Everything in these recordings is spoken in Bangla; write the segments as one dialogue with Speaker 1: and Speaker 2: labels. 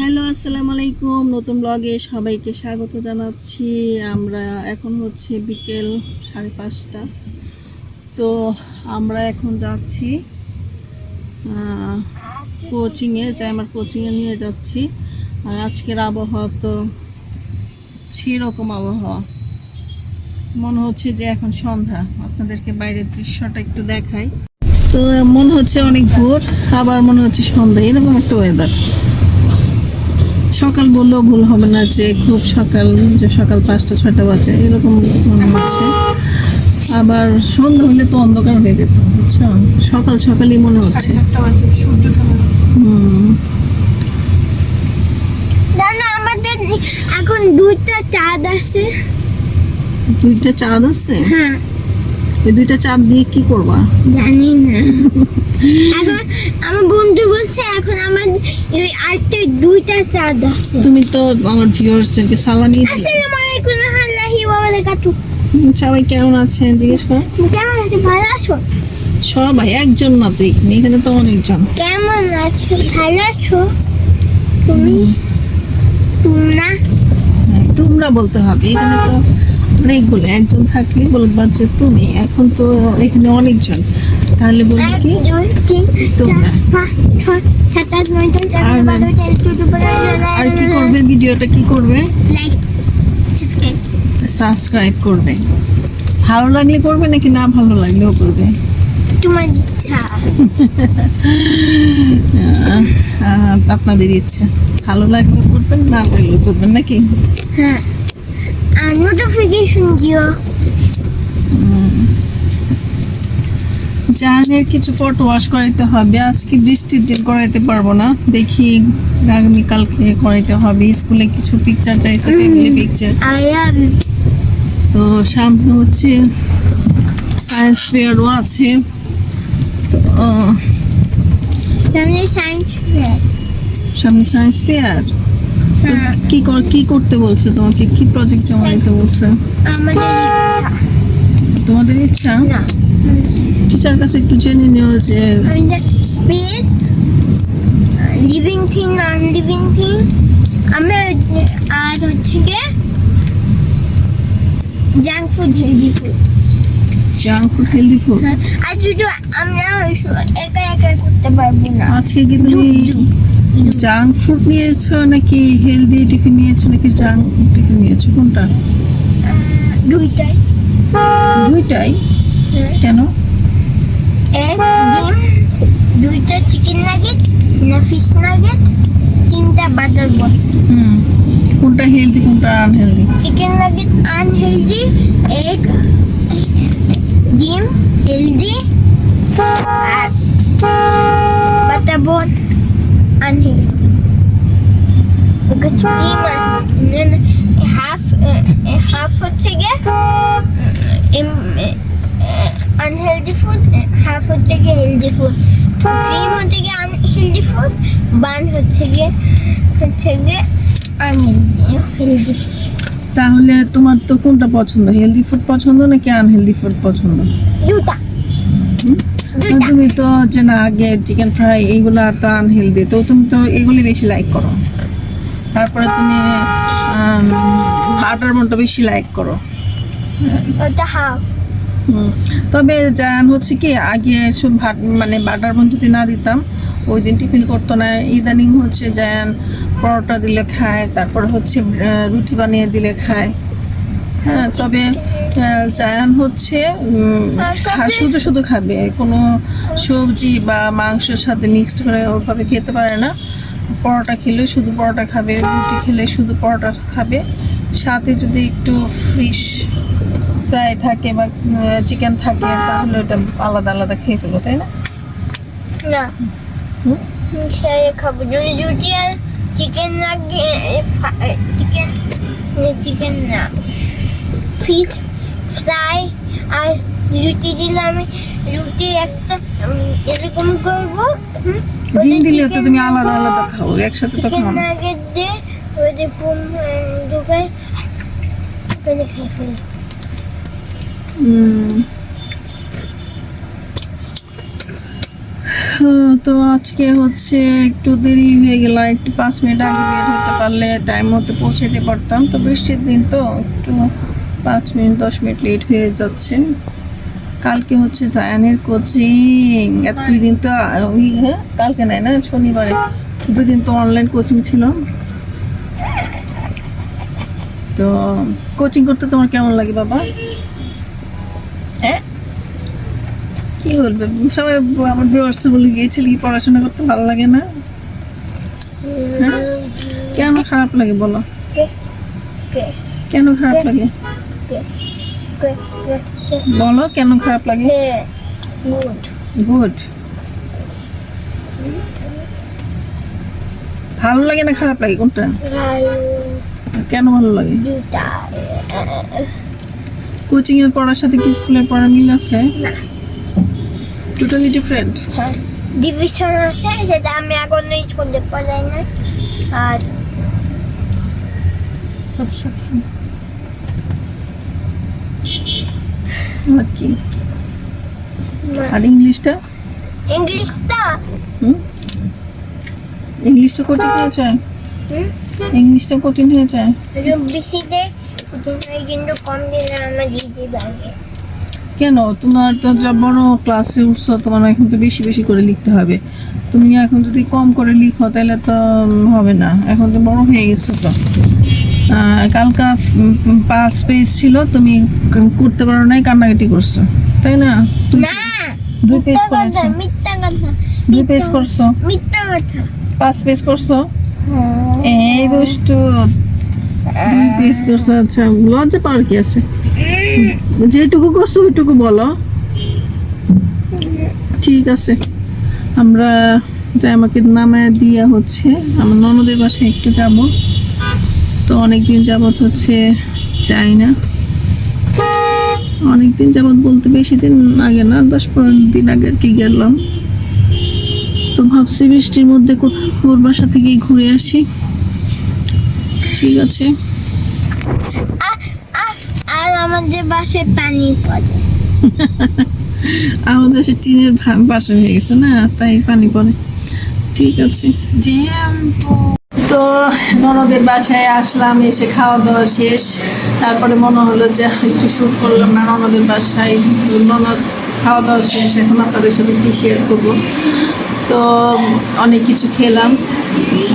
Speaker 1: হ্যালো, আসসালামু আলাইকুম। নতুন ব্লগে সবাইকে স্বাগত জানাচ্ছি। আমরা এখন হচ্ছে বিকেল সাড়ে পাঁচটা। তো আমরা এখন যাচ্ছি কোচিংয়ে যাই আমার কোচিংয়ে নিয়ে যাচ্ছি। আর আজকের আবহাওয়া তো সেরকম আবহাওয়া। মনে হচ্ছে যে এখন সন্ধ্যা। আপনাদেরকে বাইরের দৃশ্যটা একটু দেখাই। তো মনে হচ্ছে অনেক ভোর, আবার মনে হচ্ছে সন্ধ্যা। এরকম একটা ওয়েদার সকাল বললেও ভুল হবে না যে খুব সকাল যে সকাল পাঁচটা ছয়টা বাজে এরকম মনে হচ্ছে। আবার সন্ধ্যা হলে তো অন্ধকার হয়ে যেত বুঝছ? সকাল সকালই মনে হচ্ছে। হুম।
Speaker 2: আমাদের এখন দুইটা চাঁদ আছে।
Speaker 1: দুইটা চাঁদ আছে?
Speaker 2: হ্যাঁ।
Speaker 1: এই দুইটা চাঁদ দিয়ে কি করবা?
Speaker 2: জানি না। এখন আমার বন্ধু বলছে এখন আমার এই আরেকটা দুইটা চাঁদ আছে।
Speaker 1: তুমি তো আমার ভিউয়ার্সদেরকে সালাম দিয়েছিলে।
Speaker 2: আসসালামু আলাইকুম রহমতুল্লাহি ওয়া বারাকাতুহু।
Speaker 1: সবাই কেমন আছেন? জিজ্ঞেস করো।
Speaker 2: কেমন আছো? ভালো আছো?
Speaker 1: সবাই একজন না তো এখানে এখানে তো অনেকজন।
Speaker 2: কেমন আছো? ভালো আছো? তুমি? তোমরা?
Speaker 1: হ্যাঁ, তোমরা বলতে হবে এখানে তো অনেকগুলো একজন থাকলে বলবা যে তুমি এখন তো এখানে অনেকজন। তাহলে
Speaker 2: এক
Speaker 1: কি তোমরা।
Speaker 2: দশ
Speaker 1: আর- কি করবে? ভিডিওটা কি করবে?
Speaker 2: সাবস্ক্রাইব
Speaker 1: করবে। ভালো লাগলে করবে নাকি না ভালো লাগলেও করবে?
Speaker 2: তোমার ইচ্ছা।
Speaker 1: আপনাদের ইচ্ছা। ভালো লাগলে করবেন না লাগলেও করবেন নাকি?
Speaker 2: হ্যাঁ। আর নোটিফিকেশন দিও।
Speaker 1: জাহানের কিছু ফটো ওয়াশ করাইতে হবে। আজকে বৃষ্টির দিন করাইতে পারব না। দেখি আগামীকালকে করাইতে হবে। স্কুলে কিছু পিকচার চাইছে ফ্যামিলি পিকচার তো সামনে হচ্ছে সায়েন্স ফেয়ারও আছে।
Speaker 2: সামনে সায়েন্স
Speaker 1: সায়েন্স ফেয়ার
Speaker 2: হ্যাঁ।
Speaker 1: কি কর কি করতে বলছে তোমাকে? কি প্রজেক্ট জমা দিতে বলছে তোমাদের ইচ্ছা?
Speaker 2: না।
Speaker 1: টিচার কাছে একটু জেনে নিও যে
Speaker 2: space living thing non living thing আমরা আর হচ্ছে গিয়ে junk food healthy food
Speaker 1: junk food healthy food
Speaker 2: আর শুধু আমরা একা একা করতে পারব না।
Speaker 1: আজকে কি তুমি জাঙ্ক ফুড নিয়েছো নাকি হেলদি টিফিন নিয়েছো নাকি জাঙ্ক টিফিন নিয়েছো? কোনটা?
Speaker 2: দুইটাই।
Speaker 1: দুইটাই। কেন?
Speaker 2: এক ডিম দুইটা চিকেন নাগেট না ফিশ নাগেট তিনটা বাটার বট
Speaker 1: হুম কোনটা হেলদি কোনটা unhealthy
Speaker 2: chicken nugget unhealthy egg ডিম হেলদি আর বাটার বট আনহেলদি because ডিম আছে হাফ হাফ হচ্ছে গিয়ে আনহেলদি ফুড হাফ হচ্ছে গিয়ে হেলদি ফুড ক্রিম হচ্ছে গিয়ে আনহেলদি ফুড বান হচ্ছে গিয়ে হচ্ছে গিয়ে আনহেলদি হেলদি ফুড
Speaker 1: তাহলে তোমার তো কোনটা পছন্দ হেলদি ফুড পছন্দ নাকি আনহেলদি ফুড পছন্দ?
Speaker 2: দুটা।
Speaker 1: তুমি তো যে না আগে চিকেন ফ্রাই এইগুলো তো আনহেলদি তো তুমি তো এগুলি বেশি লাইক করো। তারপরে তুমি বাটার মনটা বেশি লাইক করো।
Speaker 2: ওটা হাফ।
Speaker 1: তবে হচ্ছে কি, আগে সব মানে বাটার বন যদি না দিতাম, ওই দিন টিফিন করতো না। ইদানিং হচ্ছে জান পরোটা দিলে খায়, তারপর হচ্ছে রুটি বানিয়ে দিলে খায়। হ্যাঁ তবে জায়ান হচ্ছে শুধু শুধু খাবে। কোনো সবজি বা মাংসের সাথে মিক্সড করে ওভাবে খেতে পারে না। পরোটা খেলে শুধু পরোটা খাবে, রুটি খেলে শুধু পরোটা খাবে। সাথে যদি একটু ফিশ ফ্রাই থাকে বা চিকেন থাকে তাহলে ওটা আলাদা আলাদা খেয়ে ফেলো তাই না?
Speaker 2: না? খাব। যদি রুটি আর চিকেন লাগে চিকেন চিকেন না ফিশ ফ্রাই আর রুটি দিলে আমি রুটি একটা এরকম করব
Speaker 1: ডিম দিলে তো তুমি আলাদা আলাদা খাও একসাথে তো
Speaker 2: চিকেন
Speaker 1: খাও না।
Speaker 2: দিয়ে খেয়ে ফেলি
Speaker 1: উম, হ্যাঁ, তো আজকে হচ্ছে একটু দেরি হয়ে গেল, একটু পাঁচ মিনিট আগে বের হতে পারলে টাইম মতো পৌঁছাতে পারতাম। তো বৃষ্টির দিন তো একটু পাঁচ মিনিট, দশ মিনিট লেট হয়ে যাচ্ছে। কালকে হচ্ছে জায়ানের কোচিং দুই দিন তো হ্যাঁ কালকে নাই না, শনিবারে। দুই দিন তো অনলাইন কোচিং ছিল। তো কোচিং করতে তোমার কেমন লাগে বাবা হ্যাঁ কি বলবে? সবাই আমার ভিউয়ার্স বলে গিয়েছিল কি পড়াশোনা করতে ভালো লাগে না। হ্যাঁ? কেন খারাপ লাগে বলো? কেন খারাপ লাগে? বলো কেন খারাপ লাগে?
Speaker 2: গুড
Speaker 1: গুড ভালো লাগে না খারাপ লাগে? কোনটা? কেন ভালো লাগে? কোচিং এর পড়ার সাথে কি স্কুলের পড়া মিল আছে?
Speaker 2: না
Speaker 1: টোটালি ডিফারেন্ট
Speaker 2: হ্যাঁ। ডিভিশন আছে সেটা আমি এখন স্কুলে পড়াই না আর
Speaker 1: সাবস্ক্রিপশন আর কি? আর ইংলিশটা
Speaker 2: ইংলিশটা
Speaker 1: হুম? ইংলিশটা কঠিন হয়ে যায়। ইংলিশটা কঠিন হয়ে যায়।
Speaker 2: বেশিতে কিন্তু কম দিলে আমার ইজি লাগে
Speaker 1: কেন? তোমার তো যা বড় ক্লাসে উঠছো তোমার এখন তো বেশি বেশি করে লিখতে হবে। তুমি এখন যদি কম করে লিখো তাহলে তো হবে না। এখন তো বড় হয়ে গেছো তো। কালকা পাঁচ পেজ ছিল তুমি করতে পারো নাই কান্নাকাটি করছ। তাই না? দুই পেজ করেছ। দুই পেজ করছ। পাঁচ পেজ করছ? এই দুষ্টু। দুই পেজ করছ আচ্ছা লজ্জা পাওয়ার কি আছে? যেটুকু করছ, ওইটুকু বলো। ঠিক আছে। আমরা যাই আমাকে নামায় দিয়া হচ্ছে। আমার ননদের বাসায় একটু যাব। তো অনেকদিন যাবৎ হচ্ছে, যাই না। অনেকদিন যাবৎ বলতে বেশি দিন আগে না, দশ পনেরো দিন আগে আর কি গেলাম। তো ভাবছি বৃষ্টির মধ্যে কোথাও ওর বাসা থেকে ঘুরে আসি। ঠিক আছে।
Speaker 2: আমাদের বাসায় পানি পড়ে।
Speaker 1: আমাদের সে টিনের বাসা হয়ে গেছে না তাই পানি পড়ে। ঠিক আছে। তো। ননদের বাসায় আসলাম এসে খাওয়া দাওয়া শেষ। তারপরে মনে হলো যে একটু শুট করলাম না ননদের বাসায়। ননদ খাওয়া দাওয়া শেষ এখন আপনাদের সাথে কি শেয়ার করব। তো অনেক কিছু খেলাম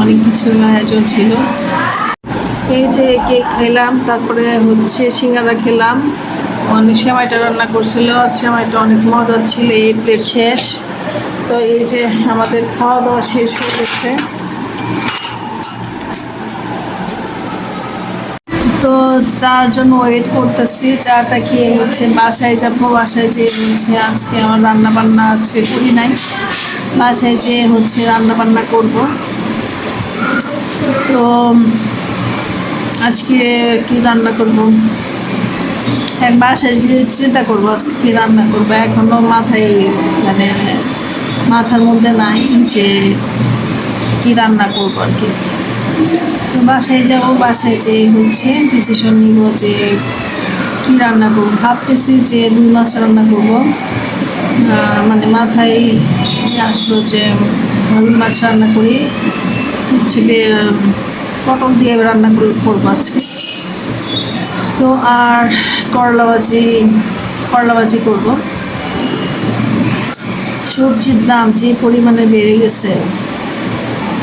Speaker 1: অনেক কিছু আয়োজন ছিল। এই যে কেক খেলাম, তারপরে হচ্ছে সিঙ্গারা খেলাম। অনেক সেমাইটা রান্না করছিল, সেমাইটা অনেক মজা ছিল, এই প্লেট শেষ। তো এই যে আমাদের খাওয়া দাওয়া শেষ হয়ে গেছে। তো চার জন্য ওয়েট করতেছি চাটা খেয়ে হচ্ছে বাসায় যাব, বাসায় যেয়ে হচ্ছে আজকে আমার রান্না বান্না আজকে করি নাই। বাসায় যেয়ে হচ্ছে রান্না বান্না করব। তো আজকে কি রান্না করব? এক বাসায় গিয়ে চিন্তা করব, আজকে কি রান্না করব? এখনও মাথায় মানে মাথার মধ্যে নাই যে কি রান্না করব আর কি। বাসায় যাব, বাসায় যে হচ্ছে ডিসিশন নিব যে কি রান্না করব। ভাবতেছি যে রুই মাছ রান্না করব। মানে মাথায় আসলো যে রুই মাছ রান্না করি। হচ্ছে পটল দিয়ে রান্না করে- করব আজকে। তো আর করলা ভাজি করলা ভাজি করব। সবজির দাম যে পরিমাণে বেড়ে গেছে,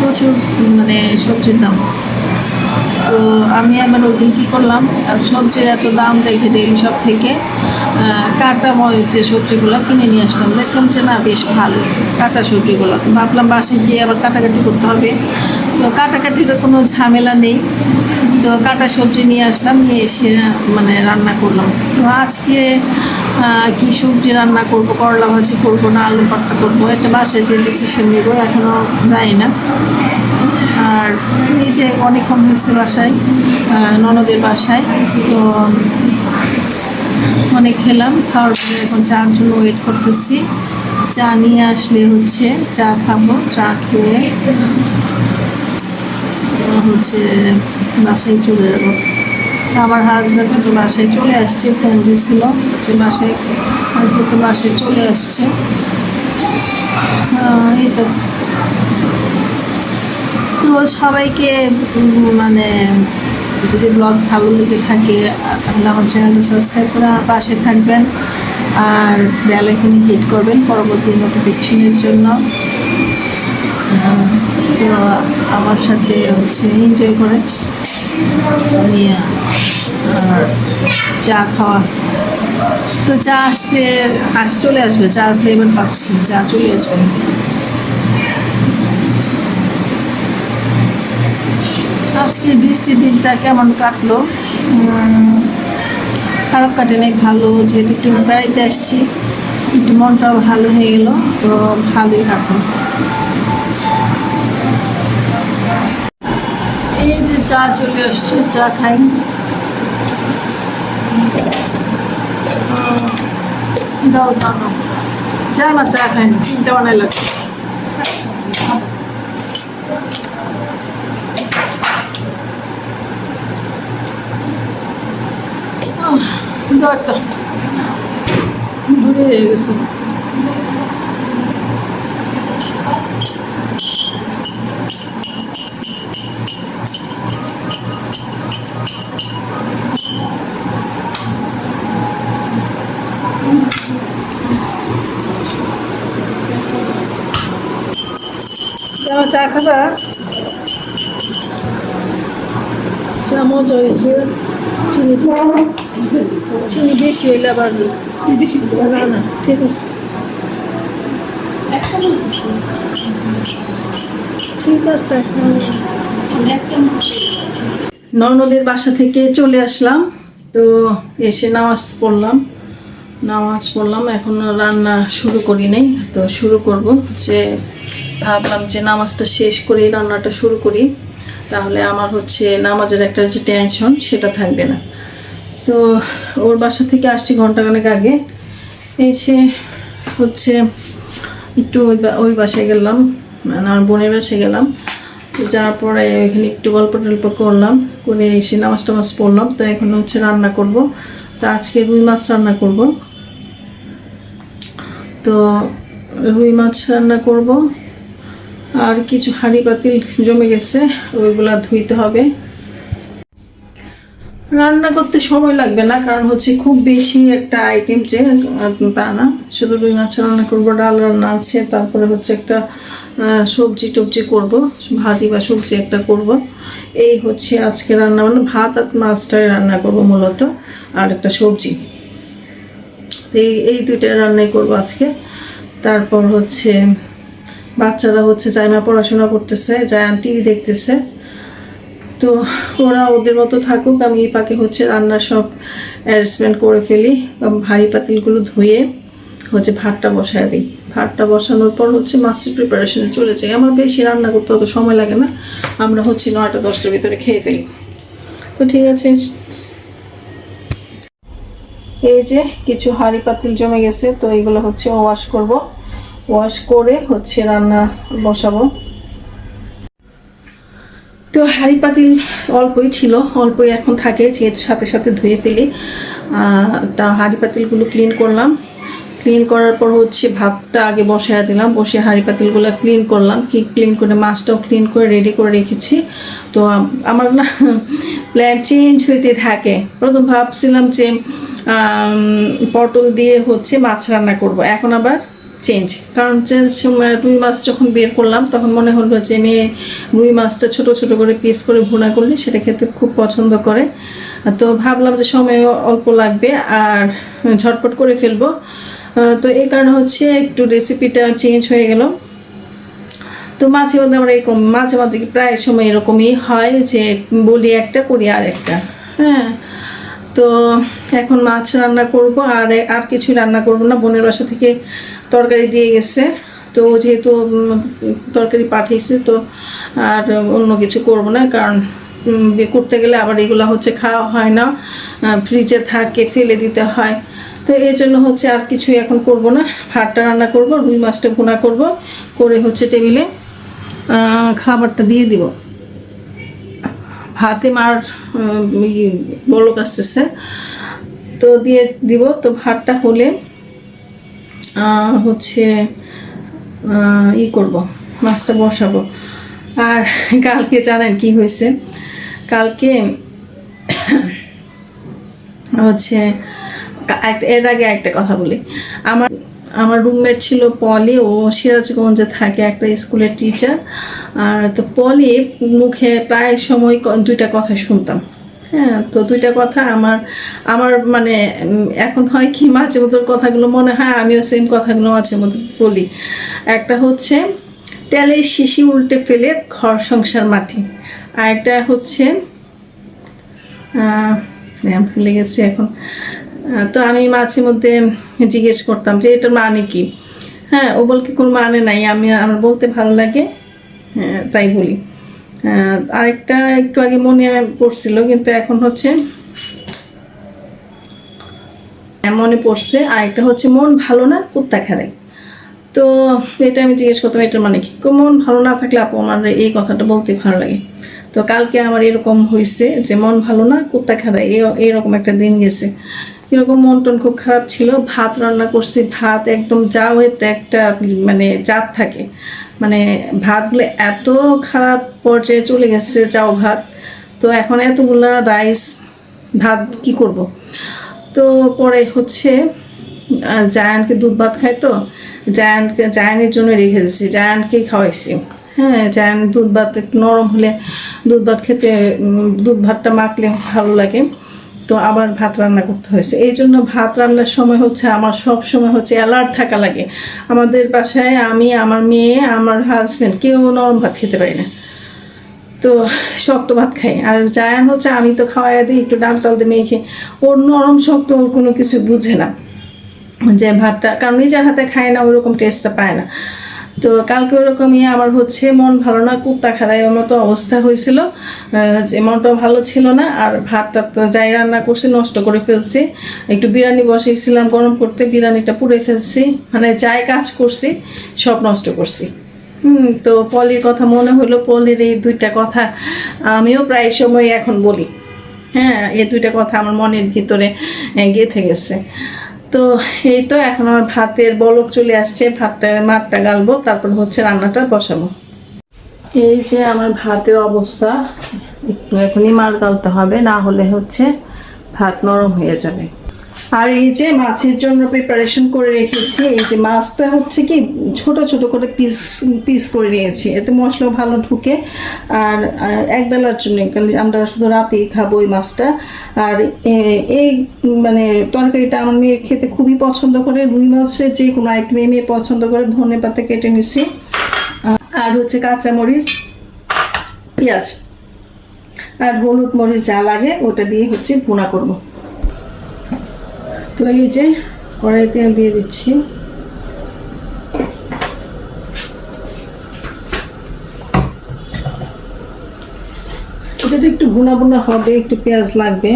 Speaker 1: প্রচুর মানে সবজির দাম। তো আমি আমার ওই দিন কী করলাম সবজির এত দাম দেখে ডেলি সব থেকে কাটা ময় যে সবজিগুলো কিনে নিয়ে আসলাম। দেখলাম যে না, বেশ ভালো কাটা সবজিগুলো। তো ভাবলাম বাসায় যেয়ে আবার কাটাকাটি করতে হবে। তো কাটাকাটির কোনো ঝামেলা নেই। তো কাটা সবজি নিয়ে আসলাম, নিয়ে এসে মানে রান্না করলাম। তো আজকে কি সবজি রান্না করব, করলা ভাজি করব না আলু ভর্তা করব একটা বাসায় যে ডিসিশন নেব এখনও যাই না। আর যে অনেকক্ষণ হয়েছে বাসায় ননদের বাসায়, তো অনেক খেলাম, খাওয়ার পরে এখন চার জন্য ওয়েট করতেছি। চা নিয়ে আসলে হচ্ছে, চা খাব, চা খেয়ে হচ্ছে বাসায় চলে যাব। আমার হাজব্যান্ড তো বাসায় চলে আসছে ফোন দিয়েছিল যে বাসায় হাজব্যান্ড তো বাসায় চলে আসছে। এই তো। তো সবাইকে মানে যদি ব্লগ ভালো লেগে থাকে, তাহলে আমার চ্যানেলটা সাবস্ক্রাইব করে পাশে থাকবেন। আর বেল হিট করবেন পরবর্তী নোটিফিকেশনের জন্য। আমার সাথে হচ্ছে এনজয় করে। চা খাওয়া। তো চা আসতে আস চলে আসবে, চা ফ্লেভার পাচ্ছি, চা চলে আসবে। আজকে বৃষ্টির দিনটা কেমন কাটলো? খারাপ কাটে নাই, ভালো, যেহেতু একটু বেড়াইতে আসছি, একটু মনটাও ভালো হয়ে গেল, তো ভালোই কাটলো এই যে চা চলে আসছে, চা খাই। দাও দাও। চা না চা খাই তিনটা বানাই লাগছে দাও একটা। ঘুরে গেছে। চা চা খাবা। চা মজা হয়েছে। চিনি চিনি বেশি হইলে আবার বেশি না না ঠিক আছে। ঠিক আছে ননদের বাসা থেকে চলে আসলাম। তো এসে নামাজ পড়লাম। নামাজ পড়লাম এখনও রান্না শুরু করি নাই। তো শুরু করব যে ভাবলাম যে নামাজটা শেষ করে, রান্নাটা শুরু করি, তাহলে আমার হচ্ছে নামাজের একটা যে টেনশন সেটা থাকবে না। তো ওর বাসা থেকে আসছি ঘন্টাখানেক আগে, এসে হচ্ছে একটু ওই ওই বাসায় গেলাম মানে আমার বোনের বাসায় গেলাম, যাওয়ার পরে এখানে একটু গল্প টল্প করলাম, করে এসে নামাজ টামাজ পড়লাম, তো এখন হচ্ছে রান্না করব। তো আজকে রুই মাছ রান্না করব। তো রুই মাছ রান্না করব। আর কিছু হাঁড়ি পাতিল জমে গেছে, ওইগুলা ধুইতে হবে। রান্না করতে সময় লাগবে না, কারণ হচ্ছে খুব বেশি একটা আইটেম যে তা না। শুধু রুই মাছ রান্না করব, ডাল রান্না আছে, তারপরে হচ্ছে একটা সবজি টবজি করব, ভাজি বা সবজি একটা করব। এই হচ্ছে আজকে রান্না মানে ভাত আর মাছটাই রান্না করব মূলত, আর একটা সবজি। এই এই দুইটা রান্নাই করব আজকে। তারপর হচ্ছে বাচ্চারা হচ্ছে জায়মা পড়াশোনা করতেছে, জায়ান টিভি দেখতেছে। তো ওরা ওদের মতো থাকুক, আমি এই পাকে হচ্ছে রান্নার সব অ্যারেঞ্জমেন্ট করে ফেলি ভারী পাতিলগুলো ধুয়ে হচ্ছে ভাতটা বসায় দিই। ভাতটা বসানোর পর হচ্ছে মাছের প্রিপারেশনে চলে যাই। আমার বেশি রান্না করতে অত সময় লাগে না, আমরা হচ্ছে নয়টা, দশটার ভিতরে খেয়ে ফেলি। তো ঠিক আছে। এই যে কিছু হাঁড়ি পাতিল জমে গেছে, তো এইগুলো হচ্ছে ওয়াশ করব। ওয়াশ করে হচ্ছে রান্না বসাবো। তো হাঁড়ি পাতিল অল্পই ছিল, অল্পই এখন থাকে যে সাথে সাথে ধুয়ে ফেলি। তা হাঁড়ি পাতিলগুলো ক্লিন করলাম। ক্লিন করার পর হচ্ছে ভাতটা আগে বসায় দিলাম, বসে হাঁড়ি পাতিলগুলো ক্লিন করলাম। কি ক্লিন করে, মাছটাও ক্লিন করে রেডি করে রেখেছি। তো আমার না প্ল্যান চেঞ্জ হইতে থাকে। প্রথম ভাবছিলাম যে পটল দিয়ে হচ্ছে মাছ রান্না করব। এখন আবার চেঞ্জ কারণ চেঞ্জ রুই মাছ যখন বের করলাম, তখন মনে হলো যে মেয়ে রুই মাছটা ছোট ছোট করে পিস করে ভুনা করলে সেটা খেতে খুব পছন্দ করে। তো ভাবলাম যে সময় অল্প লাগবে আর ঝটপট করে ফেলব। তো এই কারণে হচ্ছে একটু রেসিপিটা চেঞ্জ হয়ে গেল। তো মাঝে মধ্যে আমরা এরকম, মাঝে মাঝে প্রায় সময় এরকমই হয় যে বলি একটা, করি আর একটা। হ্যাঁ তো এখন মাছ রান্না করব আর আর কিছু রান্না করব না। বোনের বাসা থেকে তরকারি দিয়ে গেছে। তো যেহেতু তরকারি পাঠিয়েছে, তো আর অন্য কিছু করব না, কারণ করতে গেলে আবার এগুলো হচ্ছে খাওয়া হয় না। ফ্রিজে থাকে, ফেলে দিতে হয়। তো এই জন্য হচ্ছে আর কিছুই এখন করব না। ভাতটা রান্না করব, রুই মাছটা ভুনা করব, করে হচ্ছে টেবিলে খাবারটা দিয়ে দিব। ভাতে মার বলক আসতেছে। তো দিয়ে দিব। তো ভাতটা হলে হচ্ছে ই করব, মাছটা বসাবো। আর কালকে জানেন কি হয়েছে? কালকে হচ্ছে এর আগে একটা কথা বলি। আমার আমার রুমমেট ছিল পলি, ও সিরাজগঞ্জে থাকে, একটা স্কুলের টিচার আর তো পলি মুখে প্রায় সময় দুইটা কথা শুনতাম। হ্যাঁ তো দুইটা কথা আমার আমার মানে এখন হয় কি মাঝে মধ্যে কথাগুলো মনে হয় আমিও সেম কথাগুলো মাঝে মধ্যে বলি। একটা হচ্ছে তেলের শিশি উল্টে ফেলে ঘর সংসার মাটি। আর একটা হচ্ছে ভুলে গেছি এখন। তো আমি মাঝে মধ্যে জিজ্ঞেস করতাম যে এটার মানে কি? হ্যাঁ ও বলকে কোনো মানে নাই আমি আমার বলতে ভালো লাগে। হ্যাঁ, তাই বলি। আরেকটা একটু আগে মনে পড়ছিল কিন্তু এখন হচ্ছে হ্যাঁ, মনে পড়ছে। আরেকটা হচ্ছে মন ভালো না কুত্তা খেলায় তো এটা আমি জিজ্ঞেস করতাম এটার মানে কি? মন ভালো না থাকলে আপু আমার এই কথাটা বলতে ভালো লাগে। তো কালকে আমার এরকম হয়েছে যে মন ভালো না কুত্তা খাদায় এরকম একটা দিন গেছে। এরকম মন টন খুব খারাপ ছিল। ভাত রান্না করছি ভাত একদম যা হয়তো একটা মানে জাত থাকে। মানে ভাতগুলো এত খারাপ পর্যায়ে চলে গেছে যাও ভাত। তো এখন এতগুলা রাইস ভাত কি করব? তো পরে হচ্ছে জায়ানকে দুধ ভাত খায় তো, জায়ানকে, জায়ানের জন্য রেখে দিয়েছি, জায়ানকে খাওয়াইছি। হ্যাঁ জায়ান দুধ ভাত একটু নরম হলে দুধ ভাত খেতে দুধ ভাতটা মাখলে ভালো লাগে। তো আবার ভাত রান্না করতে হয়েছে। এই জন্য ভাত রান্নার সময় হচ্ছে আমার সব সময় হচ্ছে অ্যালার্ট থাকা লাগে। আমাদের বাসায় আমি, আমার মেয়ে, আমার হাজব্যান্ড কেউ নরম ভাত খেতে পারি না। তো শক্ত ভাত খাই। আর জায়ান হচ্ছে আমি তো খাওয়াই দিই, একটু ডাল টাল দিয়ে মেখে ওর নরম শক্ত ওর কোনো কিছু বুঝে না। যে ভাতটা, কারণ নিজের হাতে খায় না, ওরকম টেস্টটা পায় না। তো কালকে ওরকমই আমার হচ্ছে মন ভালো না, কুত্তা খাদায় মতো অবস্থা হয়েছিল। যে মনটা ভালো ছিল না, আর ভাতটা তো যাই রান্না করছি, নষ্ট করে ফেলছি। একটু বিরিয়ানি বসিয়েছিলাম, গরম করতে বিরিয়ানিটা পুড়ে ফেলছি। মানে যাই কাজ করছি, সব নষ্ট করছি। হুম, তো পলির কথা মনে হলো, পলির এই দুইটা কথা আমিও প্রায় সময় এখন বলি। হ্যাঁ এই দুইটা কথা আমার মনের ভিতরে গেঁথে গেছে। তো এই তো এখন আমার ভাতের বলক চলে আসছে, ভাতটা, মাঠটা গালবো, তারপর হচ্ছে রান্নাটা বসাবো। এই যে আমার ভাতের অবস্থা, একটু এখনই মার গালতে হবে, না হলে হচ্ছে ভাত নরম হয়ে যাবে। আর এই যে মাছের জন্য প্রিপারেশন করে রেখেছি এই যে মাছটা হচ্ছে কি ছোট ছোট করে পিস পিস করে নিয়েছি। এতে মশলাও ভালো ঢুকে আর আহ, এক বেলার জন্য আমরা শুধু রাতেই খাব ওই মাছটা। আর এই মানে তরকারিটা আমার মেয়ে খেতে খুবই পছন্দ করে রুই মাছের যে কোনো আইটেম মেয়ে পছন্দ করে ধনে পাতা কেটে নিছি। আর হচ্ছে কাঁচামরিচ পেঁয়াজ আর হলুদ মরিচ যা লাগে ওটা দিয়ে হচ্ছে ভুনা করব। তো এই যে কড়াইতে দিয়ে দিচ্ছি। এটা তো একটু ভুনা ভুনা হবে, একটু পেঁয়াজ লাগবে।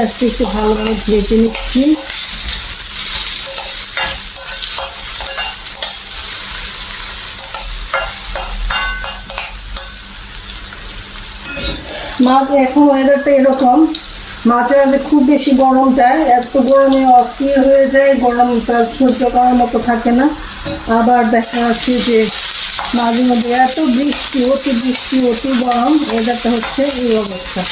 Speaker 1: পেঁয়াজটা একটু ভালোভাবে ভেজে নিচ্ছি। মাছ এখন ওয়েদারটা এরকম, মাঝে মাঝে খুব বেশি গরম যায় এত গরমে অস্থির হয়ে যায়, গরমটা সহ্য করার মতো থাকে না। আবার দেখা যাচ্ছে যে মাঝে মধ্যে এত বৃষ্টি, অতি বৃষ্টি, অতি গরম ওয়েদারটা হচ্ছে এই অবস্থা।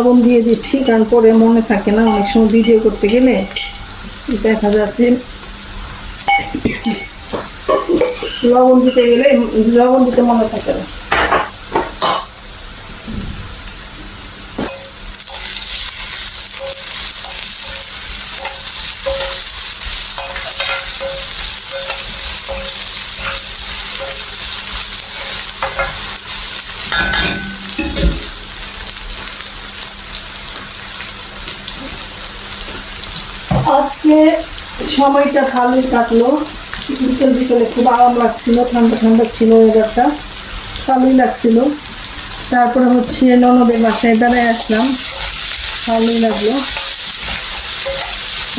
Speaker 1: লবণ দিয়ে দিচ্ছি, কারণ পরে মনে থাকে না, অনেক সময় ভিডিও করতে গেলে। দেখা যাচ্ছে, লবণ দিতে গেলে, লবণ দিতে মনে থাকে না আজকে সময়টা ভালোই কাটলো। বিকেল বিকেলে খুব আরাম লাগছিল, ঠান্ডা ঠান্ডা ছিল ওয়েদারটা ভালোই লাগছিল। তারপরে হচ্ছে ননদের বাসায় বেড়ায় আসলাম। ভালোই লাগল।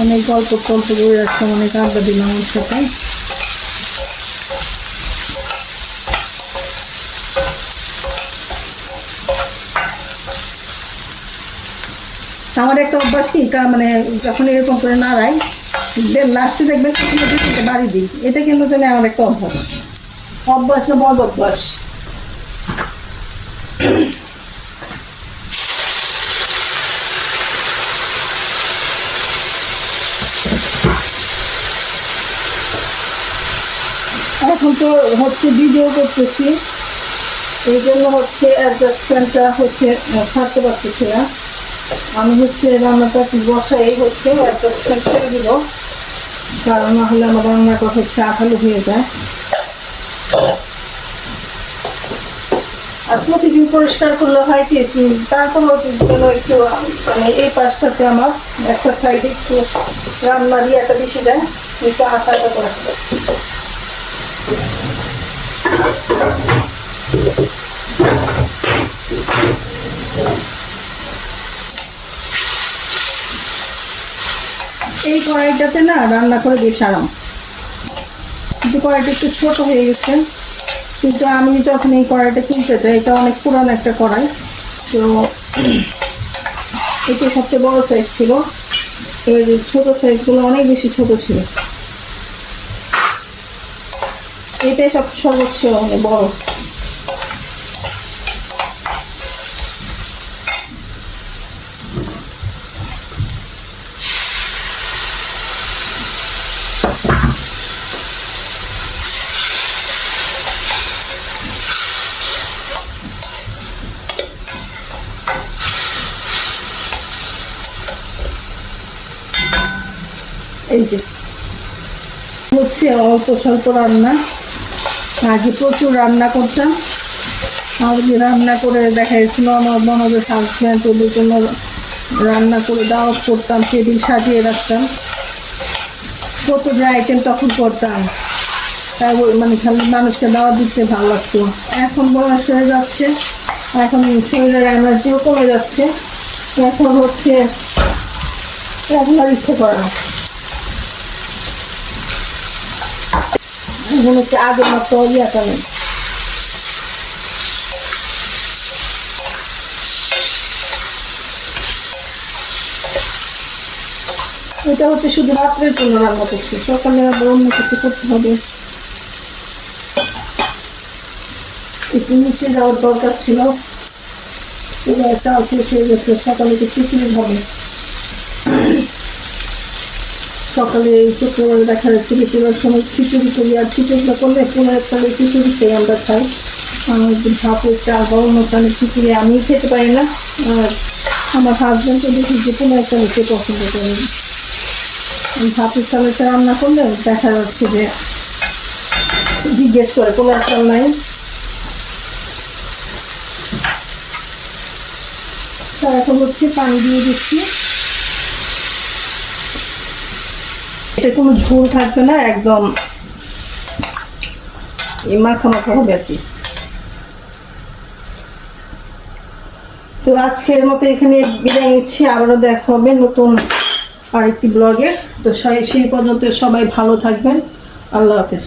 Speaker 1: অনেক গল্প টল্প করে আসলাম অনেক আড্ডা দিলাম ওর সাথে। আমার একটা অভ্যাস কি মানে যখন এরকম করে নাড়াই লাস্টে দেখবেন বাড়ি দিই। এটা কিন্তু জানি আমার একটা অভ্যাস। অভ্যাস না বদ অভ্যাস? এখন তো হচ্ছে ভিডিও করতেছি। এই জন্য হচ্ছে অ্যাডজাস্টমেন্টটা হচ্ছে ছাড়তে পারতেছি না। আমি হচ্ছে রান্নাটা বসাই, হচ্ছে অ্যাডজাস্টমেন্ট ছেড়ে দিব। কারণ না হলে আমার রান্নাটা হচ্ছে আঠালো হয়ে যায়। আর প্রতিদিন পরিষ্কার করলে হয় কি উম, তারপর যেন একটু মানে এই পাশটাতে আমার একটা সাইডে একটু রান্নার ইয়েটা বেশি যায় একটু আঠাটা করে এই কড়াইটাতে না রান্না করে বেশ আরাম। কিন্তু কড়াইটা একটু ছোট হয়ে গেছে। কিন্তু আমি যখন এই কড়াইটা কিনতে চাই এটা অনেক পুরানো একটা কড়াই। তো এটা সবচেয়ে বড় সাইজ ছিল। এর ছোট সাইজগুলো অনেক বেশি ছোট ছিল। এটাই সব সর্বোচ্চ মানে বড়। যে হচ্ছে অল্প স্বল্প রান্না। আগে প্রচুর রান্না করতাম। আগে রান্না করে দেখা গেছিল, আমার বনদের সাংস্কৃতিক তোদের জন্য রান্না করে দাওয়াত করতাম, টেবিল সাজিয়ে রাখতাম। কত যে আইটেম তখন করতাম। তাই মানে খালি মানুষকে দাওয়াত দিতে ভালো লাগতো। এখন বয়স হয়ে যাচ্ছে। এখন শরীরের এনার্জিও কমে যাচ্ছে। এখন হচ্ছে আর ইচ্ছে করে না এখন হচ্ছে আগের মতো ইয়াটা নেই এটা হচ্ছে শুধু রাত্রের জন্য রান্না করছি। সকালে আবার অন্য কিছু করতে হবে। একটু নিচে যাওয়ার দরকার ছিল। চাল শেষ হয়ে গেছে। সকালে তো হবে। সকালে শুক্রবার দেখা যাচ্ছে, বেশিরভাগ সময় খিচুড়ি করি, আর খিচুড়িটা করলে পুনের চালে খিচুড়ি খেয়ে আমরা খাই। ভাপের চাল বা অন্য খিচুড়ি আমি খেতে পারি না। আর আমার হাজব্যান্ডকে দেখি যে পুনের চালে খেয়ে পছন্দ করি এই ভাতের চালেটা রান্না করলে দেখা যাচ্ছে যে জিজ্ঞেস করে, কোনো চাল নাই? তা এখন হচ্ছে পানি দিয়ে দিচ্ছি। এটা কোনো ঝোল থাকবে না, একদম মাখা মাখা হবে আর কি। তো আজকের মতো এখানে বিদায় নিচ্ছি, আবারও দেখা হবে নতুন আরেকটি ব্লগে। তো সেই পর্যন্ত সবাই ভালো থাকবেন। আল্লাহ হাফেজ।